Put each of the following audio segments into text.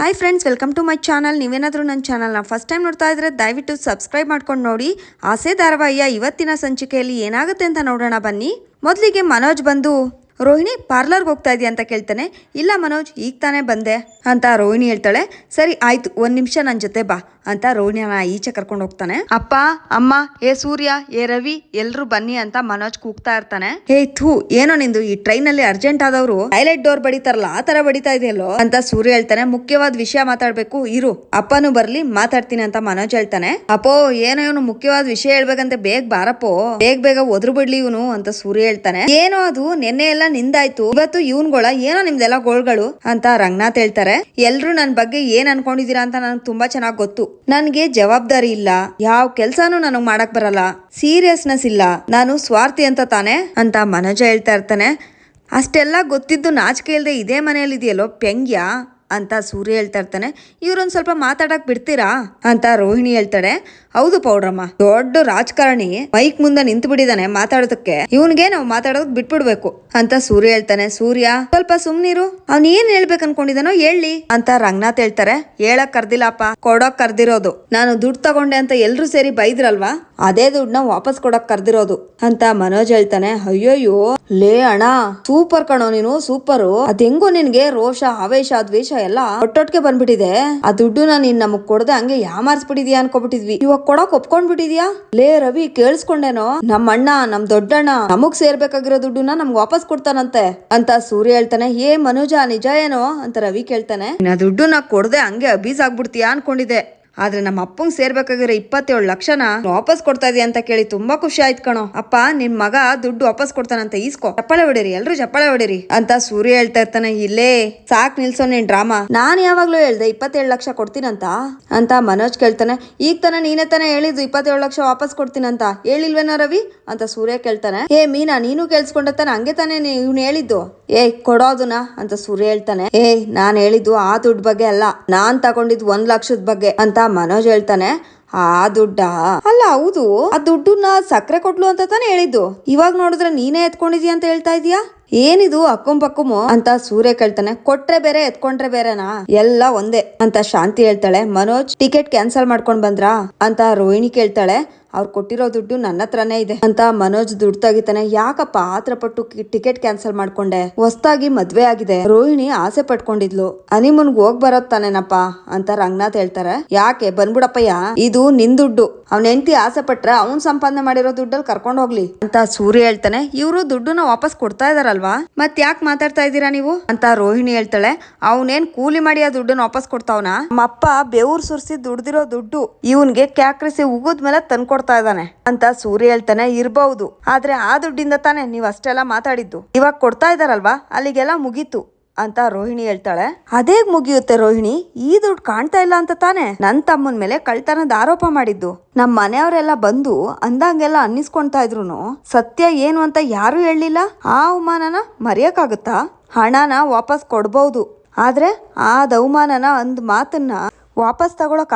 Hi friends welcome to my channel ನೀವೇನಾದರೂ ನನ್ನ ಚಾನಲ್ನ ಫಸ್ಟ್ ಟೈಮ್ ನೋಡ್ತಾ ಇದ್ರೆ ದಯವಿಟ್ಟು ಸಬ್ಸ್ಕ್ರೈಬ್ ಮಾಡ್ಕೊಂಡು ನೋಡಿ. ಆಸೆ ಧಾರಾವಾಹಿಯ ಇವತ್ತಿನ ಸಂಚಿಕೆಯಲ್ಲಿ ಏನಾಗುತ್ತೆ ಅಂತ ನೋಡೋಣ ಬನ್ನಿ. ಮೊದಲಿಗೆ ಮನೋಜ್ ಬಂದು ರೋಹಿಣಿ ಪಾರ್ಲರ್ಗೆ ಹೋಗ್ತಾ ಇದೆಯಾ ಅಂತ ಕೇಳ್ತಾನೆ. ಇಲ್ಲ ಮನೋಜ್, ಈಗ ತಾನೇ ಬಂದೆ ಅಂತ ರೋಹಿಣಿ ಹೇಳ್ತಾಳೆ. ಸರಿ, ಆಯ್ತು, ಒಂದು ನಿಮಿಷ ನನ್ನ ಜೊತೆ ಬಾ ಅಂತ ರೋಹಿಣಿಯನ್ನ ಈಚೆ ಕರ್ಕೊಂಡು ಹೋಗ್ತಾನೆ. ಅಪ್ಪ, ಅಮ್ಮ ಏ ಸೂರ್ಯ ಏ ರವಿ, ಎಲ್ರು ಬನ್ನಿ ಅಂತ ಮನೋಜ್ ಕೂಗ್ತಾ ಇರ್ತಾನೆ. ಹೇ, ಥೂ, ಏನೋ ನಿಂದು ಈ ಟ್ರೈನ್ ಅಲ್ಲಿ ಅರ್ಜೆಂಟ್ ಆದವರು. ಹೈಲೈಟ್ ಡೋರ್ ಬಡಿತಾರಲ್ಲ, ಆ ತರ ಬಡಿತಾ ಇದೆಯಲ್ಲೋ ಅಂತ ಸೂರ್ಯ ಹೇಳ್ತಾನೆ. ಮುಖ್ಯವಾದ ವಿಷಯ ಮಾತಾಡ್ಬೇಕು, ಇರು, ಅಪ್ಪನು ಬರ್ಲಿ, ಮಾತಾಡ್ತೀನಿ ಅಂತ ಮನೋಜ್ ಹೇಳ್ತಾನೆ. ಅಪ್ಪೋ, ಏನೋ ಇವನು ಮುಖ್ಯವಾದ ವಿಷಯ ಹೇಳ್ಬೇಕಂತ, ಬೇಗ ಬಾರಪ್ಪೋ, ಬೇಗ ಬೇಗ ಒದ್ರು ಬಿಡ್ಲಿ ಇವನು ಅಂತ ಸೂರ್ಯ ಹೇಳ್ತಾನೆ. ಏನೋ ಅದು, ನಿನ್ನೆ ಎಲ್ಲ ನಿಂದಾಯ್ತು. ಇವತ್ತು ಇವನ್ಗಳ ಏನೋ ನಿಮ್ದೆಲ್ಲ ಗೋಳ್ಗಳು ಅಂತ ರಂಗನಾಥ್ ಹೇಳ್ತಾರೆ. ಎಲ್ರು ನನ್ ಬಗ್ಗೆ ಏನ್ ಅನ್ಕೊಂಡಿದೀರಾ ಅಂತ ನನಗೆ ತುಂಬಾ ಚೆನ್ನಾಗ್ ಗೊತ್ತು. ನನ್ಗೆ ಜವಾಬ್ದಾರಿ ಇಲ್ಲ. ಯಾವ ಕೆಲ್ಸಾನು ನನಗ್ ಮಾಡಕ್ ಬರಲ್ಲ. ಸೀರಿಯಸ್ನೆಸ್ ಇಲ್ಲ. ನಾನು ಸ್ವಾರ್ಥಿ ಅಂತ ತಾನೆ ಅಂತ ಮನೋಜ ಹೇಳ್ತಾ ಇರ್ತಾನೆ. ಅಷ್ಟೆಲ್ಲ ಗೊತ್ತಿದ್ದು ನಾಚಿಕೆ ಇಲ್ದೆ ಇದೇ ಮನೆಯಲ್ಲಿ ಇದೆಯಲ್ಲೋ ಪೆಂಗ್ಯ ಅಂತ ಸೂರ್ಯ ಹೇಳ್ತಾ ಇರ್ತಾನೆ. ಇವ್ರೊಂದ್ ಸ್ವಲ್ಪ ಮಾತಾಡಕ್ ಬಿಡ್ತೀರಾ ಅಂತ ರೋಹಿಣಿ ಹೇಳ್ತಾಳೆ. ಹೌದು ಪೌಡ್ರಮ್ಮ. ದೊಡ್ಡ ರಾಜಕಾರಣಿ ಮೈಕ್ ಮುಂದೆ ನಿಂತು ಬಿಟ್ಟಿದಾನೆ ಮಾತಾಡೋದಕ್ಕೆ. ಇವನ್ಗೆ ನಾವು ಮಾತಾಡೋದಕ್ ಬಿಟ್ಬಿಡ್ಬೇಕು. ಅಂತ ಸೂರ್ಯ ಹೇಳ್ತಾನೆ. ಸೂರ್ಯ, ಸ್ವಲ್ಪ ಸುಮ್ನಿರು. ಅವ್ನ ಏನ್ ಹೇಳ್ಬೇಕು ಅನ್ಕೊಂಡಿದಾನೋ ಹೇಳಿ. ಅಂತ ರಂಗನಾಥ್ ಹೇಳ್ತಾರೆ. ಹೇಳಕ್ ಕರ್ದಿಲ್ಲಪ್ಪ. ಕೊಡೋಕ್ ಕರ್ದಿರೋದು. ನಾನು ದುಡ್ಡು ತಗೊಂಡೆ ಅಂತ ಎಲ್ರು ಸೇರಿ ಬೈದ್ರಲ್ವಾ? ಅದೇ ದುಡ್ಡನ್ನ ವಾಪಸ್ ಕೊಡಕ್ ಕರ್ದಿರೋದು. ಅಂತ ಮನೋಜ್ ಹೇಳ್ತಾನೆ. ಅಯ್ಯೋಯ್ಯೋ. ಲೇ ಅಣ್ಣ, ಸೂಪರ್ ಕಣೋ ನೀನು, ಸೂಪರು. ಅದ್ ಹೆಂಗೋ ನಿನ್ಗೆ ರೋಷ, ಆವೇಶ, ದ್ವೇಷ ಎಲ್ಲ ಒಟ್ಟೊಟ್ಟಿಗೆ ಬಂದ್ಬಿಟ್ಟಿದೆ. ಆ ದುಡ್ಡುನ ನೀನ್ ನಮಗ್ ಕೊಡದೆ ಹಂಗೆ ಯಾಮಾರ್ಸ್ಬಿಟ್ಟಿದ್ಯಾ ಅನ್ಕೊಬಿಟ್ಟಿದ್ವಿ. ಇವಾಗ ಕೊಡಕ್ ಒಪ್ಕೊಂಡ್ಬಿಟ್ಟಿದ್ಯಾ? ಲೇ ರವಿ, ಕೇಳಿಸ್ಕೊಂಡೇನೋ? ನಮ್ಮ ಅಣ್ಣ ನಮ್ ದೊಡ್ಡಣ್ಣ, ನಮಗ್ ಸೇರ್ಬೇಕಾಗಿರೋ ದುಡ್ಡುನ ನಮ್ಗೆ ವಾಪಸ್ ಕೊಡ್ತಾನಂತೆ. ಅಂತ ಸೂರ್ಯ ಹೇಳ್ತಾನೆ ಏ ಮನೋಜ, ನಿಜ ಏನೋ? ಅಂತ ರವಿ ಕೇಳ್ತಾನೆ. ನಾ ದುಡ್ಡು ನಾ ಕೊಡದೆ ಹಂಗೆ ಅಬೀಸ್ ಆಗ್ಬಿಡ್ತೀಯಾ? ಅನ್ಕೊಂಡಿದ್ದೆ. ಆದ್ರೆ ನಮ್ಮ ಅಪ್ಪಂಗೆ ಸೇರ್ಬೇಕಾಗಿರೋ ಇಪ್ಪತ್ತೇಳು ಲಕ್ಷನ ವಾಪಸ್ ಕೊಡ್ತಾ ಇದೀಯ ಅಂತ ಕೇಳಿ ತುಂಬಾ ಖುಷಿ ಆಯ್ತು ಕಣೋ. ಅಪ್ಪ ನಿಮ್ ಮಗ ದುಡ್ಡು ವಾಪಸ್ ಕೊಡ್ತಾನಂತ, ಈಸ್ಕೋ. ಚಪ್ಪಾಳೆ ಹೊಡಿರಿ, ಎಲ್ರು ಚಪ್ಪಾಳೆ ಹೊಡಿರಿ ಅಂತ ಸೂರ್ಯ ಹೇಳ್ತಾ ಇರ್ತಾನೆ, ಇಲ್ಲೇ. ಸಾಕ್ ನಿಲ್ಸೋ ನೀನ್ ಡ್ರಾಮಾ. ನಾನ್ ಯಾವಾಗ್ಲೂ ಹೇಳ್ದೆ ಇಪ್ಪತ್ತೇಳು ಲಕ್ಷ ಕೊಡ್ತೀನಂತ ಅಂತ ಮನೋಜ್ ಕೇಳ್ತಾನೆ. ಈಗ ತಾನೇ ನೀನೇ ತಾನೇ ಹೇಳಿದ್ದು ಇಪ್ಪತ್ತೇಳು ಲಕ್ಷ ವಾಪಸ್ ಕೊಡ್ತೀನಂತ. ಹೇಳಿಲ್ವೇನೋ ರವಿ ಅಂತ ಸೂರ್ಯ ಕೇಳ್ತಾನೆ. ಏ ಮೀನಾ, ನೀನು ಕೇಳಿಸ್ಕೊಂಡ ತಾನೆ, ಹಂಗೆ ತಾನೇ ಇವ್ನು ಹೇಳಿದ್ದು. ಏ ಕೊಡೋದನ್ನ ಅಂತ ಸೂರ್ಯ ಹೇಳ್ತಾನೆ. ಏ, ನಾನ್ ಹೇಳಿದ್ದು ಆ ದುಡ್ಡು ಬಗ್ಗೆ ಅಲ್ಲ. ನಾನ್ ತಗೊಂಡಿದ್ದು ಒಂದ್ ಲಕ್ಷದ ಬಗ್ಗೆ ಅಂತ ಮನೋಜ್ ಹೇಳ್ತಾನೆ, ಆ ದುಡ್ಡ? ಅಲ್ಲ, ಹೌದು. ಆ ದುಡ್ಡನ್ನ ಸಕ್ಕರೆ ಕೊಟ್ಲು ಅಂತ ತಾನೇ ಹೇಳಿದ್ದು. ಇವಾಗ ನೋಡಿದ್ರೆ ನೀನೇ ಎತ್ಕೊಂಡಿದ್ಯಾ ಅಂತ ಹೇಳ್ತಾ ಇದೀಯಾ? ಏನಿದು ಅಕ್ಕಂ ಪಕ್ಕಮು ಅಂತ ಸೂರ್ಯ ಕೇಳ್ತಾನೆ. ಕೊಟ್ರೆ ಬೇರೆ, ಎತ್ಕೊಂಡ್ರೆ ಬೇರೆನಾ? ಎಲ್ಲ ಒಂದೇ ಅಂತ ಶಾಂತಿ ಹೇಳ್ತಾಳೆ. ಮನೋಜ್ ಟಿಕೆಟ್ ಕ್ಯಾನ್ಸಲ್ ಮಾಡ್ಕೊಂಡ್ ಬಂದ್ರಾ? ಅಂತ ರೋಹಿಣಿ ಕೇಳ್ತಾಳೆ. ಅವ್ರು ಕೊಟ್ಟಿರೋ ದುಡ್ಡು ನನ್ನ ಹತ್ರನೇ ಇದೆ ಅಂತ ಮನೋಜ್ ದುಡ್ಡು ತಗಿತಾನೆ. ಯಾಕಪ್ಪ ಆತ್ರ ಪಟ್ಟು ಟಿಕೆಟ್ ಕ್ಯಾನ್ಸಲ್ ಮಾಡ್ಕೊಂಡೆ? ಹೊಸ್ತಾಗಿ ಮದ್ವೆ ಆಗಿದೆ. ರೋಹಿಣಿ ಆಸೆ ಪಟ್ಕೊಂಡಿದ್ಲು. ಅನಿಮನ್ಗ್ ಹೋಗ್ ಬರೋದ್ ತಾನೇನಪ್ಪ? ಅಂತ ರಂಗನಾಥ್ ಹೇಳ್ತಾರೆ. ಯಾಕೆ? ಬಂದ್ಬಿಡಪ್ಪಯ್ಯ, ಇದು ನಿನ್ ದುಡ್ಡು. ಅವ್ನ ಹೆಂಡತಿ ಆಸೆ ಪಟ್ರೆ ಅವ್ನ್ ಸಂಪಾದನೆ ಮಾಡಿರೋ ದುಡ್ಡಲ್ಲಿ ಕರ್ಕೊಂಡ್ ಹೋಗ್ಲಿ ಅಂತ ಸೂರ್ಯ ಹೇಳ್ತಾನೆ. ಇವರು ದುಡ್ಡನ್ನ ವಾಪಸ್ ಕೊಡ್ತಾ ಇದಾರಲ್ವಾ? ಮತ್ ಯಾಕೆ ಮಾತಾಡ್ತಾ ಇದ್ದೀರಾ ನೀವು? ಅಂತ ರೋಹಿಣಿ ಹೇಳ್ತಾಳೆ. ಅವನೇನ್ ಕೂಲಿ ಮಾಡಿ ಆ ದುಡ್ಡನ್ನ ವಾಪಸ್ ಕೊಡ್ತಾವನ? ನಮ್ಮ ಅಪ್ಪ ಬೆವ್ರು ಸುರಿಸಿ ದುಡ್ದಿರೋ ದುಡ್ಡು ಇವನ್ಗೆ ಕ್ಯಾಕ್ರಿಸಿ ಉಗುದ್ ಮೇಲೆ ತಂದ್ಕೊಡ್ತಾ ಇದ್ದಾನೆ ಅಂತ ಸೂರ್ಯ ಹೇಳ್ತಾನೆ ಇರ್ಬಹುದು ಆದ್ರೆ ಆ ದುಡ್ಡಿಂದ ತಾನೇ ನೀವ್ ಅಷ್ಟೆಲ್ಲ ಮಾತಾಡಿದ್ದು. ಇವಾಗ ಕೊಡ್ತಾ ಇದಾರಲ್ವಾ ಅಲ್ಲಿಗೆಲ್ಲ ಮುಗೀತು. ಅಂತ ರೋಹಿಣಿ ಹೇಳ್ತಾಳೆ. ಅದೇ ಮುಗಿಯುತ್ತೆ ರೋಹಿಣಿ, ಈ ದುಡ್ಡು ಕಾಣ್ತಾ ಇಲ್ಲ ಅಂತ ತಾನೆ? ನನ್ ತಮ್ಮನ ಮೇಲೆ ಕಳ್ತನದ ಆರೋಪ ಮಾಡಿದ್ದು. ನಮ್ಮ ಮನೆಯವರೆಲ್ಲ ಬಂದು ಅಂದಂಗೆಲ್ಲ ಅನ್ನಿಸ್ಕೊಂತಾ ಇದ್ರು ಸತ್ಯ ಏನು ಅಂತ ಯಾರು ಹೇಳಲಿಲ್ಲ. ಆ ಅವಮಾನನ ಮರೆಯಕ್ಕಾಗುತ್ತಾ? ಹಣನ ವಾಪಸ್ ಕೊಡ್ಬಹುದು ಆದ್ರೆ ಆ ಅವಮಾನನ ಅಂದ ಮಾತನ್ನ ವಾಪಸ್ ತಗೊಳಕ್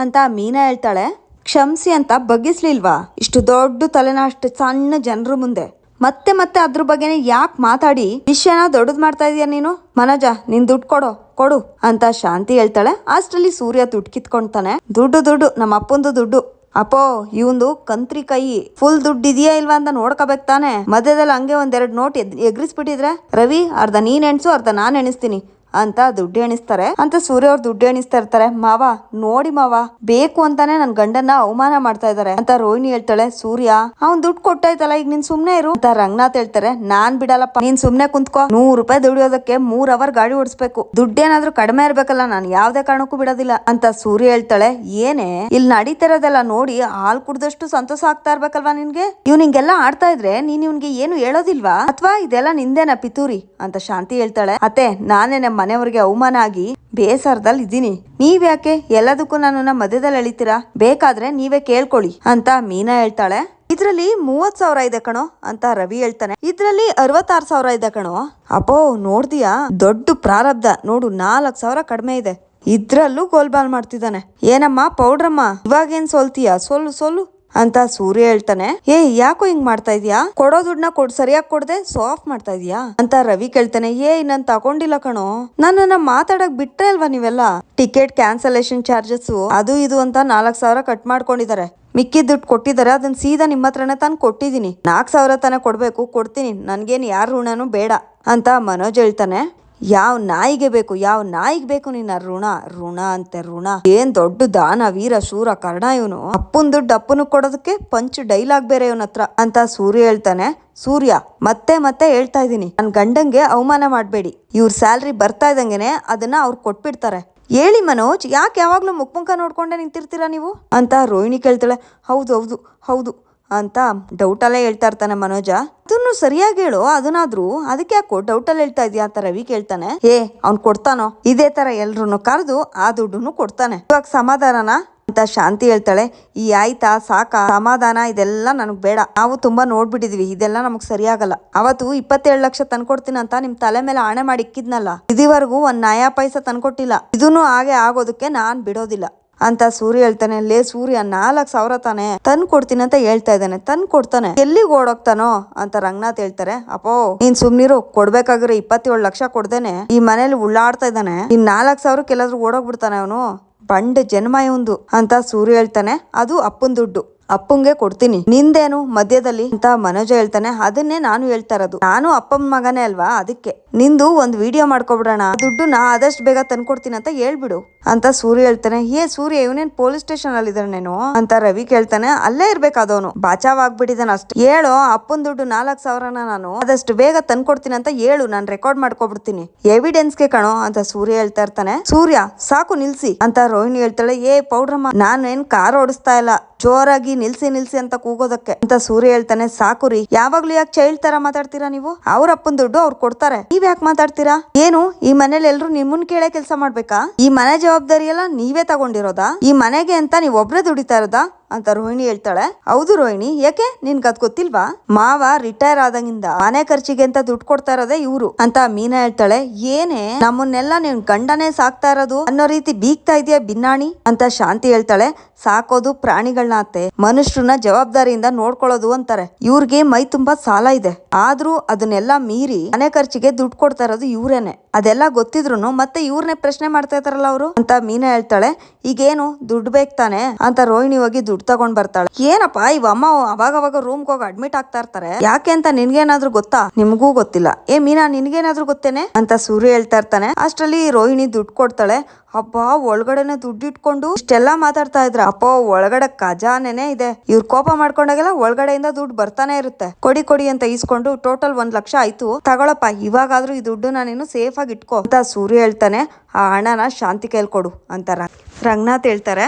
ಅಂತ ಮೀನಾ ಹೇಳ್ತಾಳೆ. ಕ್ಷಮಿಸಿ ಅಂತ ಬಗ್ಗಿಸ್ಲಿಲ್ವಾ? ಇಷ್ಟು ದೊಡ್ಡ ತಲೆನ ಅಷ್ಟು ಸಣ್ಣ ಜನರ ಮುಂದೆ. ಮತ್ತೆ ಮತ್ತೆ ಅದ್ರ ಬಗ್ಗೆನೇ ಯಾಕೆ ಮಾತಾಡಿ ವಿಷಯನ ದೊಡ್ಡದ್ ಮಾಡ್ತಾ ಇದೀಯ ನೀನು? ಮನೋಜ, ನಿನ್ ದುಡ್ಡು ಕೊಡು ಕೊಡು ಅಂತ ಶಾಂತಿ ಹೇಳ್ತಾಳೆ. ಅಷ್ಟರಲ್ಲಿ ಸೂರ್ಯ ದುಡ್ಡು ಕಿತ್ಕೊಂತಾನೆ. ದುಡ್ಡು ದುಡ್ಡು, ನಮ್ಮ ಅಪ್ಪಂದು ದುಡ್ಡು. ಅಪ್ಪೋ, ಇವಂದು ಕಂತ್ರಿ ಕೈ. ಫುಲ್ ದುಡ್ಡು ಇದೆಯಾ ಇಲ್ವಾ ಅಂತ ನೋಡ್ಕೋಬೇಕು ತಾನೆ. ಮಧ್ಯದಲ್ಲಿ ಹಂಗೆ ಒಂದೆರಡು ನೋಟ್ ಎಗ್ರಿಸ್ಬಿಟ್ಟಿದ್ರೆ, ರವಿ, ಅರ್ಧ ನೀನ್ ಎಣಿಸು, ಅರ್ಧ ನಾನು ಎಣಿಸ್ತೀನಿ. ಅಂತ ದುಡ್ಡು ಎಣಿಸ್ತಾರೆ. ಅಂತ ಸೂರ್ಯ ಅವ್ರು ದುಡ್ಡು ಎಣಿಸ್ತಾ ಇರ್ತಾರೆ. ಮಾವ, ನೋಡಿ ಮಾವ, ಬೇಕು ಅಂತಾನೆ ನನ್ ಗಂಡನ್ನ ಅವಮಾನ ಮಾಡ್ತಾ ಇದಾರೆ ಅಂತ ರೋಹಿಣಿ ಹೇಳ್ತಾಳೆ. ಸೂರ್ಯ, ಅವ್ನ್ ದುಡ್ಡು ಕೊಟ್ಟಾಯ್ತಲ್ಲ ಈಗ ನೀನ್ ಸುಮ್ನೆ ಇರು ಅಂತ ರಂಗನಾಥ್ ಹೇಳ್ತಾರೆ. ನಾನ್ ಬಿಡಲ್ಲಪ್ಪ, ನೀನ್ ಸುಮ್ನೆ ಕುಂತ್ಕೋ. ನೂರು ರೂಪಾಯಿ ದುಡಿಯೋದಕ್ಕೆ ಮೂರ್ ಅವರ್ ಗಾಡಿ ಓಡಿಸ್ಬೇಕು. ದುಡ್ಡೇನಾದ್ರೂ ಕಡಿಮೆ ಇರ್ಬೇಕಲ್ಲ, ನಾನು ಯಾವ್ದೇ ಕಾರಣಕ್ಕೂ ಬಿಡೋದಿಲ್ಲ ಅಂತ ಸೂರ್ಯ ಹೇಳ್ತಾಳೆ. ಏನೇ ಇಲ್ಲಿ ನಡೀತಿರೋದೆಲ್ಲ ನೋಡಿ ಹಾಲ್ ಕುಡ್ದಷ್ಟು ಸಂತೋಷ ಆಗ್ತಾ ಇರ್ಬೇಕಲ್ವಾ ನಿನ್ಗೆ? ಇವ್ನ ಹಿಂಗೆಲ್ಲ ಆಡ್ತಾ ಇದ್ರೆ ನೀನ್ ಇವ್ನಿಗೆ ಏನು ಹೇಳೋದಿಲ್ವಾ? ಅಥವಾ ಇದೆಲ್ಲ ನಿಂದೇನ ಪಿತೂರಿ? ಅಂತ ಶಾಂತಿ ಹೇಳ್ತಾಳೆ. ಅತ್ತೆ ನಾನೇ ನಮ್ಮ ಮನೆಯವ್ರಿಗೆ ಅವಮಾನ ಆಗಿ ಬೇಸರದಲ್ಲಿ ಇದ್ದೀನಿ. ನೀವ್ಯಾಕೆ ಎಲ್ಲದಕ್ಕೂ ನನ್ನನ್ನ ಮಧ್ಯದಲ್ಲಿ ಎಳಿತೀರಾ? ಬೇಕಾದ್ರೆ ನೀವೇ ಕೇಳ್ಕೊಳ್ಳಿ ಅಂತ ಮೀನಾ ಹೇಳ್ತಾಳೆ. ಇದ್ರಲ್ಲಿ ಮೂವತ್ ಸಾವಿರ ಇದೆ ಕಣೋ ಅಂತ ರವಿ ಹೇಳ್ತಾನೆ. ಇದ್ರಲ್ಲಿ ಅರವತ್ತಾರು ಸಾವಿರ ಇದೆ ಕಣೋ. ಅಪ್ಪೋ ನೋಡ್ದಿಯಾ ದೊಡ್ಡ ಪ್ರಾರಬ್ಧ. ನೋಡು, ನಾಲ್ಕ್ ಸಾವಿರ ಕಡಿಮೆ ಇದೆ. ಇದ್ರಲ್ಲೂ ಗೋಲ್ಬಾಲ್ ಮಾಡ್ತಿದ್ದಾನೆ. ಏನಮ್ಮ, ಪೌಡ್ರಮ್ಮ? ಇವಾಗೇನ್ ಸೋಲ್ತೀಯಾ? ಸೋಲು ಸೋಲು. ಅಂತ ಸೂರ್ಯ ಹೇಳ್ತಾನೆ, ಏ, ಯಾಕೋ ಹಿಂಗ್ ಮಾಡ್ತಾ ಇದೀಯಾ? ಕೊಡೋ ದುಡ್ಡನ್ನ ಕೊಡ್, ಸರಿಯಾಗಿ ಕೊಡದೆ ಸೋ ಆಫ್ ಮಾಡ್ತಾ ಇದೀಯಾ? ಅಂತ ರವಿ ಕೇಳ್ತಾನೆ, ಏ ನಾನ್ ತಗೊಂಡಿಲ್ಲ ಕಣೋ. ನನ್ನನ್ನ ಮಾತಾಡಕ್ ಬಿಟ್ರೆ ಅಲ್ವಾ ನೀವೆಲ್ಲ? ಟಿಕೆಟ್ ಕ್ಯಾನ್ಸಲೇಷನ್ ಚಾರ್ಜಸ್ ಅದು ಇದು ಅಂತ ನಾಲ್ಕ್ ಸಾವಿರ ಕಟ್ ಮಾಡ್ಕೊಂಡಿದ್ದಾರೆ. ಮಿಕ್ಕಿದ ದುಡ್ಡು ಕೊಟ್ಟಿದ್ದಾರೆ ಅದನ್ನ ಸೀದಾ ನಿಮ್ಮ ಹತ್ರನೇ ತಾನು ಕೊಟ್ಟಿದ್ದೀನಿ ನಾಲ್ಕು ಸಾವಿರ ತಾನೇ ಕೊಡಬೇಕು, ಕೊಡ್ತೀನಿ. ನನಗೇನು ಯಾರ ಋಣನೂ ಬೇಡ ಅಂತ ಮನೋಜ್ ಹೇಳ್ತಾನೆ. ಯಾವ ನಾಯಿಗೆ ಬೇಕು, ಯಾವ ನಾಯಿಗೆ ಬೇಕು ನಿನ್ನ ಋಣ? ಋಣ ಅಂತೆ ಋಣ. ಏನ್ ದೊಡ್ಡ ದಾನ, ವೀರ, ಶೂರ, ಕರ್ಣ ಇವನು. ಅಪ್ಪನ್ ದುಡ್ಡು ಅಪ್ಪನ ಕೊಡೋದಕ್ಕೆ ಪಂಚ್ ಡೈಲಾಗ್ ಬೇರೆ ಇವನ ಹತ್ರ ಅಂತ ಸೂರ್ಯ ಹೇಳ್ತಾನೆ. ಸೂರ್ಯ, ಮತ್ತೆ ಮತ್ತೆ ಹೇಳ್ತಾ ಇದ್ದೀನಿ. ನನ್ ಗಂಡಂಗೆ ಅವಮಾನ ಮಾಡಬೇಡಿ. ಇವ್ರ ಸ್ಯಾಲ್ರಿ ಬರ್ತಾ ಇದ್ದಂಗೆನೆ ಅದನ್ನ ಅವ್ರು ಕೊಟ್ಬಿಡ್ತಾರೆ. ಹೇಳಿ ಮನೋಜ್, ಯಾಕೆ ಯಾವಾಗ್ಲೂ ಮುಖಮುಖ ಮುಖ ನೋಡ್ಕೊಂಡೆ ನಿಂತಿರ್ತೀರಾ ನೀವು? ಅಂತ ರೋಹಿಣಿ ಕೇಳ್ತಾಳೆ. ಹೌದು ಹೌದು ಹೌದು. ಅಂತ ಡೌಟಲ್ಲೇ ಹೇಳ್ತಾ ಇರ್ತಾನೆ ಮನೋಜ. ಅದನ್ನು ಸರಿಯಾಗಿ ಹೇಳು, ಅದನ್ನಾದ್ರೂ ಅದಕ್ಕೆ ಯಾಕೋ ಡೌಟಲ್ಲಿ ಹೇಳ್ತಾ ಇದೀಯ ಅಂತ ರವಿ ಕೇಳ್ತಾನೆ. ಏ ಅವ್ನು ಕೊಡ್ತಾನೋ? ಇದೇ ತರ ಎಲ್ರು ಕರೆದು ಆ ದುಡ್ಡನ್ನು ಕೊಡ್ತಾನೆ. ಇವಾಗ ಸಮಾಧಾನನ? ಅಂತ ಶಾಂತಿ ಹೇಳ್ತಾಳೆ. ಈ ಆಯ್ತಾ, ಸಾಕ, ಸಮಾಧಾನ ಇದೆಲ್ಲ ನನಗೆ ಬೇಡ. ನಾವು ತುಂಬಾ ನೋಡ್ಬಿಟ್ಟಿದ್ವಿ, ಇದೆಲ್ಲ ನಮಗ್ ಸರಿಯಾಗಲ್ಲ. ಅವತ್ತು ಇಪ್ಪತ್ತೇಳು ಲಕ್ಷ ತಂದ್ಕೊಡ್ತೀನಿ ಅಂತ ನಿಮ್ ತಲೆ ಮೇಲೆ ಆಣೆ ಮಾಡಿ ಇಕ್ಕಿದ್ನಲ್ಲ? ಇದುವರೆಗೂ ಒಂದ್ ನಯಾ ಪೈಸ ತಂದ್ಕೊಟ್ಟಿಲ್ಲ. ಇದನ್ನು ಹಾಗೆ ಆಗೋದಕ್ಕೆ ನಾನ್ ಬಿಡೋದಿಲ್ಲ. ಅಂತ ಸೂರ್ಯ ಹೇಳ್ತಾನೆ. ಲೇ ಸೂರ್ಯ ನಾಲ್ಕ್ ಸಾವಿರ ತಾನೆ. ತಂದ್ ಕೊಡ್ತೀನಿ ಅಂತ ಹೇಳ್ತಾ ಇದ್ದಾನೆ. ತಂದ್ ಕೊಡ್ತಾನೆ. ಎಲ್ಲಿಗೆ ಓಡೋಗ್ತಾನೋ ಅಂತ ರಂಗನಾಥ್ ಹೇಳ್ತಾರೆ. ಅಪ್ಪೋ, ನೀನ್ ಸುಮ್ನಿರು. ಕೊಡ್ಬೇಕಾಗಿರೋ ಇಪ್ಪತ್ತೇಳು ಲಕ್ಷ ಕೊಡ್ದೇನೆ. ಈ ಮನೇಲಿ ಉಳ್ಳಾಡ್ತಾ ಇದ್ದಾನೆ. ಇನ್ ನಾಲ್ಕು ಸಾವಿರಕ್ಕೆ ಎಲ್ಲಾದ್ರೂ ಓಡೋಗ್ಬಿಡ್ತಾನೆ ಅವನು. ಬಂಡ ಜನ್ಮ ಇವಂದು ಅಂತ ಸೂರ್ಯ ಹೇಳ್ತಾನೆ. ಅದು ಅಪ್ಪನ್ ದುಡ್ಡು. ಅಪ್ಪಂಗೆ ಕೊಡ್ತೀನಿ. ನಿಂದೇನು? ಮಧ್ಯದಲ್ಲಿ ಅಂತ ಮನೋಜ ಹೇಳ್ತಾನೆ. ಅದನ್ನೇ ನಾನು ಹೇಳ್ತಾ ಇರೋದು. ನಾನು ಅಪ್ಪನ ಮಗನೇ ಅಲ್ವಾ? ಅದಕ್ಕೆ. ನಿಂದು ಒಂದು ವಿಡಿಯೋ ಮಾಡ್ಕೊಬಿಡೋಣ. ದುಡ್ಡನ್ನ ಆದಷ್ಟು ಬೇಗ ತಂದ್ಕೊಡ್ತೀನಿ ಅಂತ ಹೇಳ್ಬಿಡು. ಅಂತ ಸೂರ್ಯ ಹೇಳ್ತಾನೆ. ಏ ಸೂರ್ಯ, ಇವನೇನ್ ಪೊಲೀಸ್ ಸ್ಟೇಷನ್ ಅಲ್ಲಿ ಇದ್ದಾನೇನು ಅಂತ ರವಿ ಕೇಳ್ತಾನೆ. ಅಲ್ಲೇ ಇರ್ಬೇಕಾದವನು. ಬಾಚಾವ್ ಆಗ್ಬಿಟ್ಟಿದ್ದಾನ ಅಷ್ಟು. ಹೇಳು, ಅಪ್ಪನ ದುಡ್ಡು ನಾಲ್ಕ್ ಸಾವಿರನ ನಾನು? ಆದಷ್ಟು ಬೇಗ ತಂದ್ಕೊಡ್ತೀನಿ ಅಂತ ಹೇಳು. ನಾನು ರೆಕಾರ್ಡ್ ಮಾಡ್ಕೊಬಿಡ್ತೀನಿ. ಎವಿಡೆನ್ಸ್ಗೆ ಕಣೋ, ಅಂತ ಸೂರ್ಯ ಹೇಳ್ತಾ ಇರ್ತಾನೆ. ಸೂರ್ಯ, ಸಾಕು ನಿಲ್ಸಿ. ಅಂತ ರೋಹಿಣಿ ಹೇಳ್ತಾಳೆ. ಏ ಪೌಡ್ರಮ್ಮ ನಾನು ಏನ್ ಕಾರ್ ಓಡಿಸ್ತಾ ಇಲ್ಲ. ಜೋರಾಗಿ ನಿಲ್ಸಿ ನಿಲ್ಸಿ ಅಂತ ಕೂಗೋದಕ್ಕೆ. ಅಂತ ಸೂರ್ಯ ಹೇಳ್ತಾನೆ, ಸಾಕು ರೀ. ಯಾವಾಗ್ಲೂ ಯಾಕೆ ಚೈಲ್ಡ್ ತರ ಮಾತಾಡ್ತೀರಾ ನೀವು? ಅವ್ರ ಅಪ್ಪನ್ ದುಡ್ಡು ಅವ್ರು ಕೊಡ್ತಾರೆ. ನೀವ್ ಯಾಕೆ ಮಾತಾಡ್ತೀರಾ? ಏನು? ಈ ಮನೇಲಿ ಎಲ್ರು ನಿಮ್ಮನ್ ಕೇಳೇ ಕೆಲಸ ಮಾಡ್ಬೇಕಾ? ಈ ಮನೆ ಜವಾಬ್ದಾರಿ ಎಲ್ಲ ನೀವೇ ತಗೊಂಡಿರೋದಾ? ಈ ಮನೆಗೆ ಅಂತ ನೀವ್ ಒಬ್ರೇ ದುಡಿತಾ ಇರೋದಾ? ಅಂತ ರೋಹಿಣಿ ಹೇಳ್ತಾಳೆ. ಹೌದು ರೋಹಿಣಿ. ಯಾಕೆ? ನಿನ್ಗ ಅದ್ ಗೊತ್ತಿಲ್ವಾ? ಮಾವ ರಿಟೈರ್ ಆದಂಗಿಂದ ಮನೆ ಖರ್ಚಿಗೆ ಅಂತ ದುಡ್ಡು ಕೊಡ್ತಾ ಇರೋದೇ ಇವ್ರು. ಅಂತ ಮೀನಾ ಹೇಳ್ತಾಳೆ. ಏನೇ? ನಮ್ಮನ್ನೆಲ್ಲ ನಿನ್ ಗಂಡನೇ ಸಾಕ್ತಾ ಇರೋದು ಅನ್ನೋ ರೀತಿ ಬೀಗ್ತಾ ಇದೆಯಾ ಬಿನ್ನಾಣಿ? ಅಂತ ಶಾಂತಿ ಹೇಳ್ತಾಳೆ. ಸಾಕೋದು ಪ್ರಾಣಿಗಳನ್ನ ಅತ್ತೆ ಮನುಷ್ಯರನ್ನ ಜವಾಬ್ದಾರಿಯಿಂದ ನೋಡ್ಕೊಳ್ಳೋದು ಅಂತಾರೆ. ಇವ್ರಿಗೆ ಮೈ ತುಂಬಾ ಸಾಲ ಇದೆ. ಆದ್ರೂ ಅದನ್ನೆಲ್ಲ ಮೀರಿ ಮನೆ ಖರ್ಚಿಗೆ ದುಡ್ಡು ಕೊಡ್ತಾ ಇರೋದು ಇವ್ರೇನೆ. ಅದೆಲ್ಲ ಗೊತ್ತಿದ್ರು ಮತ್ತೆ ಇವ್ರನ್ನೇ ಪ್ರಶ್ನೆ ಮಾಡ್ತಾ ಇದಾರಲ್ಲ ಅವರು? ಅಂತ ಮೀನಾ ಹೇಳ್ತಾಳೆ. ಈಗೇನು ದುಡ್ಡು ಬೇಕು ತಾನೆ ಅಂತ ರೋಹಿಣಿ ಹೋಗಿ ದುಡ್ಡು ತಗೊಂಡ್ ಬರ್ತಾಳೆ. ಏನಪ್ಪಾ, ಇವ ಅಮ್ಮ ಅವಾಗ ಅವಾಗ ರೂಮ್ ಹೋಗಿ ಅಡ್ಮಿಟ್ ಆಗ್ತಾ ಇರ್ತಾರೆ. ಯಾಕೆ ಅಂತ ನಿನ್ಗೇನಾದ್ರೂ ಗೊತ್ತಾ? ನಿಮ್ಗೂ ಗೊತ್ತಿಲ್ಲ. ಏ ಮೀನಾ, ನಿನ್ಗೇನಾದ್ರೂ ಗೊತ್ತೇನೆ? ಅಂತ ಸೂರ್ಯ ಹೇಳ್ತಾ ಇರ್ತಾನೆ. ಅಷ್ಟರಲ್ಲಿ ರೋಹಿಣಿ ದುಡ್ಡು ಕೊಡ್ತಾಳೆ. ಅಪ್ಪ ಒಳಗಡೆನೆ ದುಡ್ಡು ಇಟ್ಕೊಂಡು ಇಷ್ಟೆಲ್ಲಾ ಮಾತಾಡ್ತಾ ಇದ್ರ, ಅಪ್ಪ, ಒಳಗಡೆ ಖಜಾನೆನೆ ಇದೆ. ಇವ್ರ ಕೋಪ ಮಾಡ್ಕೊಂಡಾಗೆಲ್ಲ ಒಳಗಡೆಯಿಂದ ದುಡ್ಡು ಬರ್ತಾನೆ ಇರುತ್ತೆ. ಕೊಡಿ ಕೊಡಿ ಅಂತ ಈಸ್ಕೊಂಡು ಟೋಟಲ್ ಒಂದ್ ಲಕ್ಷ ಆಯ್ತು. ತಗೊಳಪ್ಪ, ಇವಾಗಾದ್ರೂ ಈ ದುಡ್ಡು ನಾನೇನು ಸೇಫ್ ಆಗಿ ಇಟ್ಕೋ ಅಂತ ಸೂರ್ಯ ಹೇಳ್ತಾನೆ. ಆ ಹಣನ ಶಾಂತಿ ಕೇಳ್ಕೊಡು ಅಂತಾರ. ರಂಗನಾಥ್ ಹೇಳ್ತಾರೆ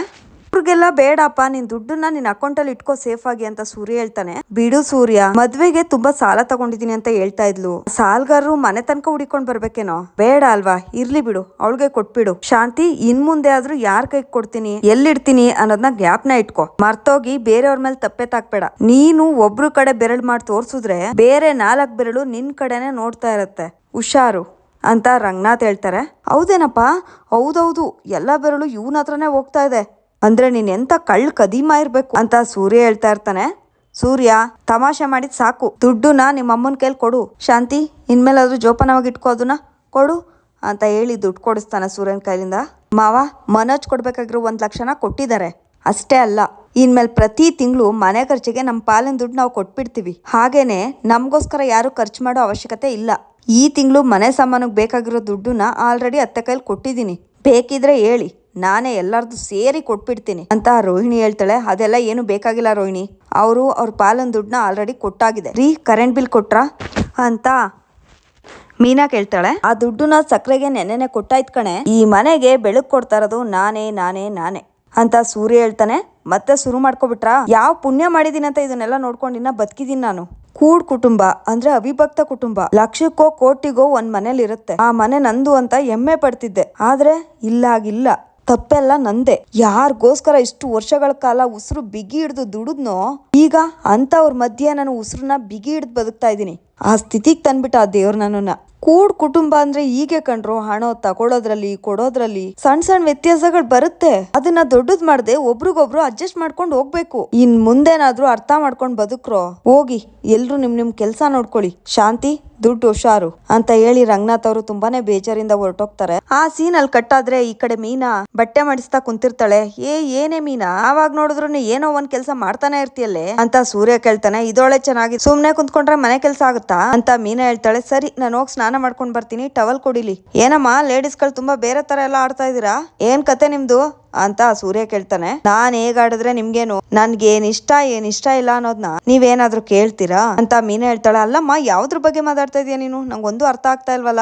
ಅವ್ರಿಗೆಲ್ಲ ಬೇಡಪ್ಪ, ನಿನ್ ದುಡ್ಡನ್ನ ನಿನ್ ಅಕೌಂಟ್ ಅಲ್ಲಿ ಇಟ್ಕೋ ಸೇಫ್ ಆಗಿ, ಅಂತ ಸೂರ್ಯ ಹೇಳ್ತಾನೆ. ಬಿಡು ಸೂರ್ಯ, ಮದ್ವೆಗೆ ತುಂಬಾ ಸಾಲ ತಗೊಂಡಿದೀನಿ ಅಂತ ಹೇಳ್ತಾ ಇದ್ಲು. ಸಾಲ್ಗಾರರು ಮನೆ ತನಕ ಹುಡಿಕೊಂಡ್ ಬರ್ಬೇಕೇನೋ? ಬೇಡ ಅಲ್ವಾ, ಇರ್ಲಿ ಬಿಡು, ಅವಳಿಗೆ ಕೊಟ್ಬಿಡು. ಶಾಂತಿ, ಇನ್ ಮುಂದೆ ಆದ್ರೂ ಯಾರ್ ಕೈ ಕೊಡ್ತೀನಿ, ಎಲ್ಲಿಡ್ತೀನಿ ಅನ್ನೋದನ್ನ ಜ್ಞಾಪನ ಇಟ್ಕೋ. ಮರ್ತೋಗಿ ಬೇರೆಯವ್ರ ಮೇಲೆ ತಪ್ಪೆ ತಾಕ್ಬೇಡ ನೀನು ಒಬ್ರು ಕಡೆ ಬೆರಳು ಮಾಡಿ ತೋರ್ಸಿದ್ರೆ ಬೇರೆ ನಾಲ್ಕ್ ಬೆರಳು ನಿನ್ ಕಡೆನೆ ನೋಡ್ತಾ ಇರತ್ತೆ. ಹುಷಾರು. ಅಂತ ರಂಗನಾಥ್ ಹೇಳ್ತಾರೆ. ಹೌದೇನಪ್ಪ? ಹೌದೌದು. ಎಲ್ಲ ಬೆರಳು ಇವನ ಹತ್ರನೇ ಹೋಗ್ತಾ ಇದೆ. ಅಂದ್ರೆ ನೀನು ಎಂತ ಕಳ್ಳ ಕದೀಮ ಇರ್ಬೇಕು ಅಂತ ಸೂರ್ಯ ಹೇಳ್ತಾ ಇರ್ತಾನೆ. ಸೂರ್ಯ, ತಮಾಷೆ ಮಾಡಿದ್ ಸಾಕು. ದುಡ್ಡುನ ನಿಮ್ಮ ಅಮ್ಮನ ಕೈಲಿ ಕೊಡು. ಶಾಂತಿ, ಇನ್ಮೇಲಾದ್ರೂ ಜೋಪಾನವಾಗಿ ಇಟ್ಕೋ ಅದನ್ನ. ಕೊಡು ಅಂತ ಹೇಳಿ ದುಡ್ಡು ಕೊಡಿಸ್ತಾನೆ ಸೂರ್ಯನ ಕೈಲಿಂದ. ಮಾವ, ಮನೋಜ್ ಕೊಡ್ಬೇಕಾಗಿರೋ ಒಂದು ಲಕ್ಷನ ಕೊಟ್ಟಿದ್ದಾರೆ. ಅಷ್ಟೇ ಅಲ್ಲ, ಇನ್ಮೇಲೆ ಪ್ರತಿ ತಿಂಗಳು ಮನೆ ಖರ್ಚಿಗೆ ನಮ್ಮ ಪಾಲಿನ ದುಡ್ಡು ನಾವು ಕೊಟ್ಬಿಡ್ತೀವಿ. ಹಾಗೇನೆ ನಮಗೋಸ್ಕರ ಯಾರು ಖರ್ಚು ಮಾಡೋ ಅವಶ್ಯಕತೆ ಇಲ್ಲ. ಈ ತಿಂಗಳು ಮನೆ ಸಾಮಾನಿಗೆ ಬೇಕಾಗಿರೋ ದುಡ್ಡನ್ನ ಆಲ್ರೆಡಿ ಅತ್ತೆ ಕೈಲಿ ಕೊಟ್ಟಿದ್ದೀನಿ ಬೇಕಿದ್ರೆ ಹೇಳಿ, ನಾನೇ ಎಲ್ಲರದ್ದು ಸೇರಿ ಕೊಟ್ಬಿಡ್ತೀನಿ ಅಂತ ರೋಹಿಣಿ ಹೇಳ್ತಾಳೆ. ಅದೆಲ್ಲ ಏನು ಬೇಕಾಗಿಲ್ಲ ರೋಹಿಣಿ. ಅವರು ಅವ್ರ ಪಾಲನ್ ದುಡ್ಡನ್ನ ಆಲ್ರೆಡಿ ಕೊಟ್ಟಾಗಿದೆ. ರೀ, ಕರೆಂಟ್ ಬಿಲ್ ಕೊಟ್ರಾ? ಅಂತ ಮೀನಾ ಕೇಳ್ತಾಳೆ. ಆ ದುಡ್ಡನ್ನ ಸಕ್ಕರೆಗೆ ನೆನೆನೆ ಕೊಟ್ಟಾಯ್ತು ಕಣೆ. ಈ ಮನೆಗೆ ಬೆಳಕು ಕೊಡ್ತಾ ಇರೋದು ನಾನೇ ನಾನೇ ನಾನೇ. ಅಂತ ಸೂರ್ಯ ಹೇಳ್ತಾನೆ, ಮತ್ತೆ ಶುರು ಮಾಡ್ಕೊಬಿಟ್ರಾ? ಯಾವ ಪುಣ್ಯ ಮಾಡಿದೀನಿ ಅಂತ ಇದನ್ನೆಲ್ಲ ನೋಡ್ಕೊಂಡು ಬದುಕಿದೀನಿ ನಾನು. ಕೂಡ್ ಕುಟುಂಬ ಅಂದ್ರೆ ಅವಿಭಕ್ತ ಕುಟುಂಬ. ಲಕ್ಷಕ್ಕೋ ಕೋಟಿಗೋ ಒಂದ್ ಮನೇಲಿ ಇರುತ್ತೆ. ಆ ಮನೆ ನಂದು ಅಂತ ಹೆಮ್ಮೆ ಪಡ್ತಿದ್ದೆ. ಆದ್ರೆ ಇಲ್ಲಾಗಿಲ್ಲ. ತಪ್ಪೆಲ್ಲ ನಂದೆ. ಯಾರಿಗೋಸ್ಕರ ಇಷ್ಟು ವರ್ಷಗಳ ಕಾಲ ಉಸಿರು ಬಿಗಿ ಹಿಡ್ದು ದುಡಿದ್ನೋ? ಈಗ ಅಂತವ್ರ ಮಧ್ಯೆ ನಾನು ಉಸಿರನ್ನ ಬಿಗಿ ಹಿಡ್ದು ಬದುಕ್ತಾ ಇದ್ದೀನಿ. ಆ ಸ್ಥಿತಿಗೆ ತಂದ್ಬಿಟ್ಟ ಆ ದೇವ್ರ ನನ್ನನ್ನ. ಕೂಡ್ ಕುಟುಂಬ ಅಂದ್ರೆ ಹೀಗೆ ಕಂಡ್ರು ಹಣ ತಗೊಳೋದ್ರಲ್ಲಿ, ಕೊಡೋದ್ರಲ್ಲಿ ಸಣ್ಣ ಸಣ್ಣ ವ್ಯತ್ಯಾಸಗಳು ಬರುತ್ತೆ. ಅದನ್ನ ದೊಡ್ಡದ್ ಮಾಡದೆ ಒಬ್ರಿಗೊಬ್ರು ಅಡ್ಜಸ್ಟ್ ಮಾಡ್ಕೊಂಡು ಹೋಗ್ಬೇಕು. ಇನ್ ಮುಂದೇನಾದ್ರೂ ಅರ್ಥ ಮಾಡ್ಕೊಂಡ್ ಬದುಕ್ರೋ. ಹೋಗಿ, ಎಲ್ರು ನಿಮ್ ನಿಮ್ ಕೆಲ್ಸ ನೋಡ್ಕೊಳ್ಳಿ. ಶಾಂತಿ, ದುಡ್ಡು ಹುಷಾರು ಅಂತ ಹೇಳಿ ರಂಗನಾಥ್ ಅವರು ತುಂಬಾನೇ ಬೇಜಾರಿಂದ ಹೊರಟೋಗ್ತಾರೆ. ಆ ಸೀನ್ ಅಲ್ಲಿ ಕಟ್ಟಾದ್ರೆ ಈ ಕಡೆ ಮೀನಾ ಬಟ್ಟೆ ಮಾಡಿಸ್ತಾ ಕುಂತಿರ್ತಾಳೆ. ಏ, ಏನೇ ಮೀನಾ, ಆವಾಗ ನೋಡಿದ್ರು ಏನೋ ಒಂದ್ ಕೆಲಸ ಮಾಡ್ತಾನೆ ಇರ್ತೀಯಲ್ಲೇ ಅಂತ ಸೂರ್ಯ ಕೇಳ್ತಾನೆ. ಇದೊಳೆ ಚೆನ್ನಾಗಿ ಸುಮ್ನೆ ಕುಂತ್ಕೊಂಡ್ರೆ ಮನೆ ಕೆಲಸ ಆಗುತ್ತಾ? ಅಂತ ಮೀನಾ ಹೇಳ್ತಾಳೆ. ಸರಿ, ನಾನು ಹೋಗಿ ಸ್ನಾನ ಮಾಡ್ಕೊಂಡು ಬರ್ತೀನಿ. ಟವಲ್ ಕೊಡಿಲಿ. ಏನಮ್ಮ, ಲೇಡೀಸ್ಗಳು ತುಂಬಾ ಬೇರೆ ತರ ಎಲ್ಲ ಆಡ್ತಾ ಇದೀರಾ? ಏನ್ ಕತೆ ನಿಮ್ದು? ಅಂತ ಸೂರ್ಯ ಕೇಳ್ತಾನೆ. ನಾನ್ ಹೇಗ್ ಆಡಿದ್ರೆ ನಿಮ್ಗೇನು? ನನ್ಗೆ ಏನ್ ಇಷ್ಟ ಏನ್ ಇಷ್ಟ ಇಲ್ಲ ಅನ್ನೋದ್ನ ನೀವೇನಾದ್ರೂ ಕೇಳ್ತೀರಾ? ಅಂತ ಮೀನಾ ಹೇಳ್ತಾಳೆ. ಅಲ್ಲಮ್ಮ, ಯಾವ್ದ್ರ ಬಗ್ಗೆ ಮಾತಾಡ್ತಾ ಇದೀಯ ನೀನು? ನಂಗೊಂದು ಅರ್ಥ ಆಗ್ತಾ ಇಲ್ವಲ್ಲ?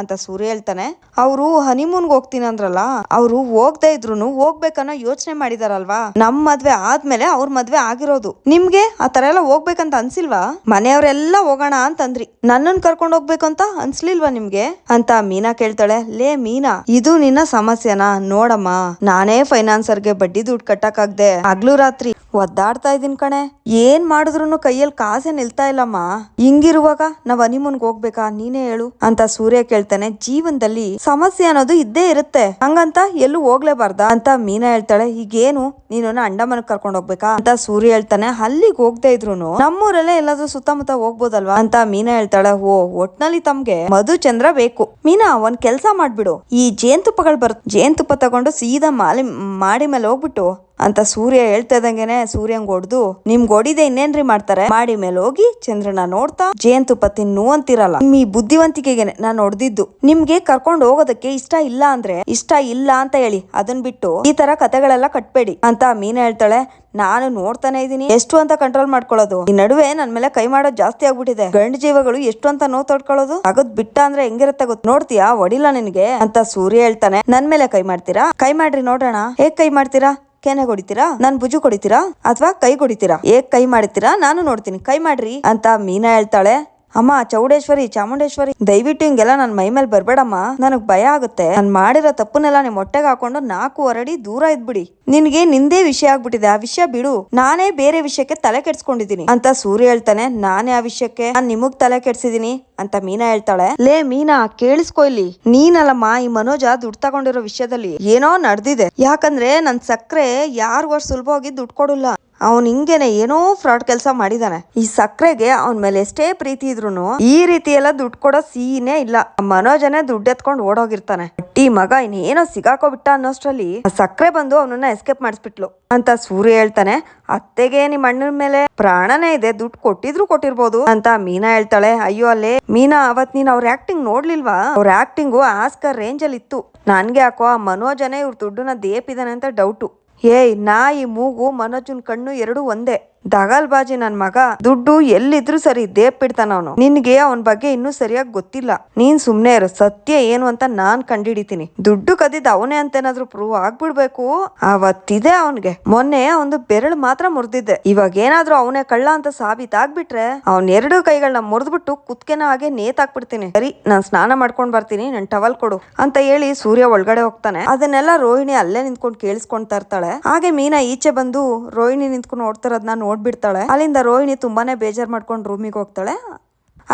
ಅಂತ ಸೂರ್ಯ ಹೇಳ್ತಾನೆ. ಅವರು ಹನಿಮೂನ್ಗೆ ಹೋಗ್ತೀನಿ ಅಂದ್ರಲ್ಲ, ಅವರು ಹೋಗ್ದೇ ಇದ್ರು ಹೋಗ್ಬೇಕನ್ನೋ ಯೋಚನೆ ಮಾಡಿದಾರಲ್ವಾ? ನಮ್ ಮದ್ವೆ ಆದ್ಮೇಲೆ ಅವ್ರ ಮದ್ವೆ ಆಗಿರೋದು. ನಿಮ್ಗೆ ಆ ತರ ಎಲ್ಲ ಹೋಗ್ಬೇಕಂತ ಅನ್ಸಿಲ್ವಾ? ಮನೆಯವರೆಲ್ಲ ಹೋಗೋಣ ಅಂತಂದ್ರಿ. ನನ್ನನ್ ಕರ್ಕೊಂಡ್ ಹೋಗ್ಬೇಕು ಅಂತ ಅನ್ಸ್ಲಿಲ್ವಾ ನಿಮ್ಗೆ? ಅಂತ ಮೀನಾ ಕೇಳ್ತಾಳೆ. ಲೇ ಮೀನಾ, ಇದು ನಿನ್ನ ಸಮಸ್ಯೆನಾ? ನೋಡಮ್ಮ, ನಾನೇ ಫೈನಾನ್ಸರ್ಗೆ ಬಡ್ಡಿ ದುಡ್ಡು ಕಟ್ಟಕ್ಕಾಗ್ದೆ ಹಗ್ಲು ರಾತ್ರಿ ಒದ್ದಾಡ್ತಾ ಇದೀನಿ ಕಣೆ. ಏನ್ ಮಾಡಿದ್ರು ಕೈಯಲ್ಲಿ ಕಾಸೆ ನಿಲ್ತಾ ಇಲ್ಲಮ್ಮ. ಹಿಂಗಿರುವಾಗ ನಾವ್ ಹನಿಮೂನ್ಗೆ ಹೋಗ್ಬೇಕಾ? ನೀನೇ ಹೇಳು ಅಂತ ಸೂರ್ಯ ಕೇಳ್ತಾನೆ. ಜೀವನದಲ್ಲಿ ಸಮಸ್ಯೆ ಅನ್ನೋದು ಇದ್ದೇ ಇರುತ್ತೆ. ಹಂಗಂತ ಎಲ್ಲೂ ಹೋಗ್ಲೇಬಾರ್ದ ಅಂತ ಮೀನಾ ಹೇಳ್ತಾಳೆ. ಈಗೇನು? ನೀನು ಅಂಡಮನ್ ಕರ್ಕೊಂಡ್ ಹೋಗ್ಬೇಕಾ? ಅಂತ ಸೂರ್ಯ ಹೇಳ್ತಾನೆ. ಅಲ್ಲಿಗೆ ಹೋಗ್ದೇ ಇದ್ರು ನಮ್ಮೂರಲ್ಲೇ ಎಲ್ಲಾದ್ರೂ ಸುತ್ತಮುತ್ತ ಹೋಗ್ಬೋದಲ್ವಾ? ಅಂತ ಮೀನಾ ಹೇಳ್ತಾಳೆ. ಓ, ಒಟ್ನಲ್ಲಿ ತಮ್ಗೆ ಮಧು ಚಂದ್ರ ಬೇಕು. ಮೀನಾ, ಒಂದ್ ಕೆಲ್ಸ ಮಾಡ್ಬಿಡು. ಈ ಜೇನ್ತುಪ್ಪಗಳು ಬರ್ತ ಜೇನ್ತುಪ್ಪ ತಗೊಂಡು ಸೀದಾ ಮಾಲಿ, ಮಾಡಿ ಮೇಲೆ ಹೋಗ್ಬಿಟ್ಟು ಅಂತ ಸೂರ್ಯ ಹೇಳ್ತಾ ಇದ್ದಂಗೆನೆ ಸೂರ್ಯಂಗ್ ಹೊಡ್ದು ನಿಮ್ಗೆ ಹೊಡಿದೆ ಇನ್ನೇನ್ರಿ ಮಾಡ್ತಾರೆ? ಮಾಡಿ ಮೇಲೆ ಹೋಗಿ ಚಂದ್ರನ ನೋಡ್ತಾ ಜೇನ್ತುಪ್ಪ ತಿನ್ನು ಅಂತಿರಲ್ಲ. ನಿಮ್ ಈ ಬುದ್ಧಿವಂತಿಕೆಗೆನೆ ನಾನು ಹೊಡೆದಿದ್ದು. ನಿಮ್ಗೆ ಕರ್ಕೊಂಡು ಹೋಗೋದಕ್ಕೆ ಇಷ್ಟ ಇಲ್ಲ ಅಂದ್ರೆ ಇಷ್ಟ ಇಲ್ಲ ಅಂತ ಹೇಳಿ. ಅದನ್ ಬಿಟ್ಟು ಈ ತರ ಕತೆಗಳೆಲ್ಲ ಕಟ್ಬೇಡಿ. ಅಂತ ಮೀನಾ ಹೇಳ್ತಾಳೆ. ನಾನು ನೋಡ್ತಾನೆ ಇದೀನಿ ಎಷ್ಟು ಅಂತ ಕಂಟ್ರೋಲ್ ಮಾಡ್ಕೊಳ್ಳೋದು? ಈ ನಡುವೆ ನನ್ ಮೇಲೆ ಕೈ ಮಾಡೋದು ಜಾಸ್ತಿ ಆಗ್ಬಿಟ್ಟಿದೆ. ಗಂಡ ಜೀವಗಳು ಎಷ್ಟು ಅಂತ ನೋವು ತೊಡ್ಕೊಳ್ಳೋದು? ಅಗದ್ ಬಿಟ್ಟ ಅಂದ್ರೆ ಹೆಂಗಿರತ್ತೆ ಗೊತ್ತು? ನೋಡ್ತೀಯಾ? ಹೊಡಿಲ್ಲ ನಿನ್ಗೆ? ಅಂತ ಸೂರ್ಯ ಹೇಳ್ತಾನೆ. ನನ್ ಮೇಲೆ ಕೈ ಮಾಡ್ತೀರಾ? ಕೈ ಮಾಡ್ರಿ, ನೋಡೋಣ. ಹೇಗ್ ಕೈ ಮಾಡ್ತೀರಾ? ಕೆನೆ ಹೊಡಿತೀರಾ ನನ್ ಭುಜು ಕೊಡಿತೀರಾ? ಅಥವಾ ಕೈ ಕೊಡಿತೀರಾ? ಏಕ್ ಕೈ ಮಾಡ್ತೀರಾ ನಾನು ನೋಡ್ತೀನಿ. ಕೈ ಮಾಡ್ರಿ ಅಂತ ಮೀನಾ ಹೇಳ್ತಾಳೆ. ಅಮ್ಮ, ಚೌಡೇಶ್ವರಿ, ಚಾಮುಂಡೇಶ್ವರಿ, ದಯವಿಟ್ಟು ಹಿಂಗೆಲ್ಲ ನನ್ನ ಮೈ ಮೇಲೆ ಬರ್ಬೇಡಮ್ಮ. ನನಗೆ ಭಯ ಆಗುತ್ತೆ. ನಾನು ಮಾಡಿರೋ ತಪ್ಪನ್ನೆಲ್ಲ ನಿಮ್ ಹೊಟ್ಟೆಗೆ ಹಾಕೊಂಡು ನಾಲ್ಕು ಹೊರಡಿ ದೂರ ಇದ್ಬಿಡಿ. ನಿನಗೆ ನಿಂದೇ ವಿಷಯ ಆಗ್ಬಿಟ್ಟಿದೆ. ಆ ವಿಷಯ ಬಿಡು. ನಾನೇ ಬೇರೆ ವಿಷಯಕ್ಕೆ ತಲೆ ಕೆಡ್ಸ್ಕೊಂಡಿದೀನಿ ಅಂತ ಸೂರ್ಯ ಹೇಳ್ತಾನೆ, ನಾನೇ ಆ ವಿಷಯಕ್ಕೆ. ನಾನ್ ನಿಮಗ್ ತಲೆ ಕೆಡ್ಸಿದೀನಿ ಅಂತ ಮೀನಾ ಹೇಳ್ತಾಳೆ. ಲೇ ಮೀನಾ, ಕೇಳಿಸ್ಕೊ ಇಲ್ಲಿ. ನೀನಲ್ಲಮ್ಮ, ಈ ಮನೋಜ ದುಡ್ಡು ತಗೊಂಡಿರೋ ವಿಷಯದಲ್ಲಿ ಏನೋ ನಡೆದಿದೆ. ಯಾಕಂದ್ರೆ ನನ್ ಸಕ್ಕರೆ ಯಾರಿಗೂ ವರ್ಷ ಸುಲಭವಾಗಿ ದುಡ್ಡು ಕೊಡಲ್ಲ. ಅವನ್ ಹಿಂಗೇನೆ ಏನೋ ಫ್ರಾಡ್ ಕೆಲಸ ಮಾಡಿದಾನೆ. ಈ ಸಕ್ಕರೆಗೆ ಅವನ ಮೇಲೆ ಎಷ್ಟೇ ಪ್ರೀತಿ ಇದ್ರು ಈ ರೀತಿ ಎಲ್ಲ ದುಡ್ಡು ಕೊಡೋ ಸೀನೇ ಇಲ್ಲ. ಮನೋಜನೇ ದುಡ್ಡು ಎತ್ಕೊಂಡು ಓಡೋಗಿರ್ತಾನೆ. ಈ ಮಗ ಇನ್ನೇನೋ ಸಿಗಾಕೋಬಿಟ್ಟ ಅನ್ನೋಷ್ಟ್ರಲ್ಲಿ ಸಕ್ಕರೆ ಬಂದು ಅವನನ್ನ ಎಸ್ಕೇಪ್ ಮಾಡಿಸ್ಬಿಟ್ಲು. ಅಂತ ಸೂರ್ಯ ಹೇಳ್ತಾನೆ, ಅತ್ತೆಗೆ ನಿಮ್ ಅಣ್ಣನ ಮೇಲೆ ಪ್ರಾಣನೇ ಇದೆ. ದುಡ್ಡು ಕೊಟ್ಟಿದ್ರು ಕೊಟ್ಟಿರ್ಬೋದು. ಅಂತ ಮೀನಾ ಹೇಳ್ತಾಳೆ, ಅಯ್ಯೋ ಅಲ್ಲೇ, ಮೀನಾ, ಅವತ್ ನೀನ್ ಅವ್ರ ಆಕ್ಟಿಂಗ್ ನೋಡ್ಲಿಲ್ವಾ? ಅವ್ರ ಆಕ್ಟಿಂಗು ಆಸ್ಕರ್ ರೇಂಜ್ ಅಲ್ಲಿ ಇತ್ತು. ನನ್ಗೆ ಯಾಕೋ ಆ ಮನೋಜನೇ ಇವ್ರ ದುಡ್ಡನ್ನ ದೇಪಿದಾನೆ ಅಂತ ಡೌಟು ಏಯ್ ನಾಯಿ ಮೂಗು ಮನೋಜನ್ ಕಣ್ಣು ಎರಡು ಒಂದೇ. ದಗಲ್ಬಾಜಿ ನನ್ ಮಗ, ದುಡ್ಡು ಎಲ್ಲಿದ್ರು ಸರಿ ದೇಪ್ ಬಿಡ್ತಾನ ಅವನು. ನಿನ್ಗೆ ಅವನ ಬಗ್ಗೆ ಇನ್ನೂ ಸರಿಯಾಗಿ ಗೊತ್ತಿಲ್ಲ. ನೀನ್ ಸುಮ್ನೆ ಇರು, ಸತ್ಯ ಏನು ಅಂತ ನಾನ್ ಕಂಡಿಡಿತೀನಿ. ದುಡ್ಡು ಕದಿದ್ ಅವನೇ ಅಂತ ಏನಾದ್ರು ಪ್ರೂವ್ ಆಗ್ಬಿಡ್ಬೇಕು? ಅವತ್ತಿದೆ ಅವನ್ಗೆ. ಮೊನ್ನೆ ಒಂದು ಬೆರಳು ಮಾತ್ರ ಮುರಿದಿದ್ದೆ. ಇವಾಗ ಏನಾದ್ರು ಅವನೇ ಕಳ್ಳ ಅಂತ ಸಾಬೀತಾಗ್ಬಿಟ್ರೆ ಅವನ್ ಎರಡು ಕೈಗಳನ್ನ ಮುರಿದ್ಬಿಟ್ಟು ಕುತ್ಕೆನ ಹಾಗೆ ನೇತಾಕ್ಬಿಡ್ತೀನಿ. ಸರಿ, ನಾನ್ ಸ್ನಾನ ಮಾಡ್ಕೊಂಡ್ ಬರ್ತೀನಿ, ನನ್ ಟವಲ್ ಕೊಡು ಅಂತ ಹೇಳಿ ಸೂರ್ಯ ಒಳಗಡೆ ಹೋಗ್ತಾನೆ. ಅದನ್ನೆಲ್ಲ ರೋಹಿಣಿ ಅಲ್ಲೇ ನಿಂತ್ಕೊಂಡು ಕೇಳಿಸ್ಕೊಂತಾ ಇರ್ತಾಳೆ. ಹಾಗೆ ಮೀನಾ ಈಚೆ ಬಂದು ರೋಹಿಣಿ ನಿಂತ್ಕೊಂಡು ನೋಡ್ತಿರೋದನ್ನ ನೋಡ್ಬಿಡ್ತಾಳೆ. ಅಲ್ಲಿಂದ ರೋಹಿಣಿ ತುಂಬಾನೇ ಬೇಜಾರ್ ಮಾಡ್ಕೊಂಡು ರೂಮಿಗೆ ಹೋಗ್ತಾಳೆ.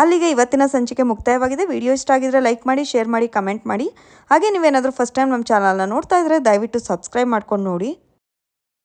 ಅಲ್ಲಿಗೆ ಇವತ್ತಿನ ಸಂಚಿಕೆ ಮುಕ್ತಾಯವಾಗಿದೆ. ವಿಡಿಯೋ ಇಷ್ಟ ಆಗಿದ್ರೆ ಲೈಕ್ ಮಾಡಿ ಶೇರ್ ಮಾಡಿ ಕಮೆಂಟ್ ಮಾಡಿ. ಹಾಗೆ ನೀವೇನಾದರೂ ಫಸ್ಟ್ ಟೈಮ್ ನಮ್ಮ ಚಾನಲ್ನ ನೋಡ್ತಾ ಇದ್ರೆ ದಯವಿಟ್ಟು ಸಬ್ಸ್ಕ್ರೈಬ್ ಮಾಡ್ಕೊಂಡು ನೋಡಿ.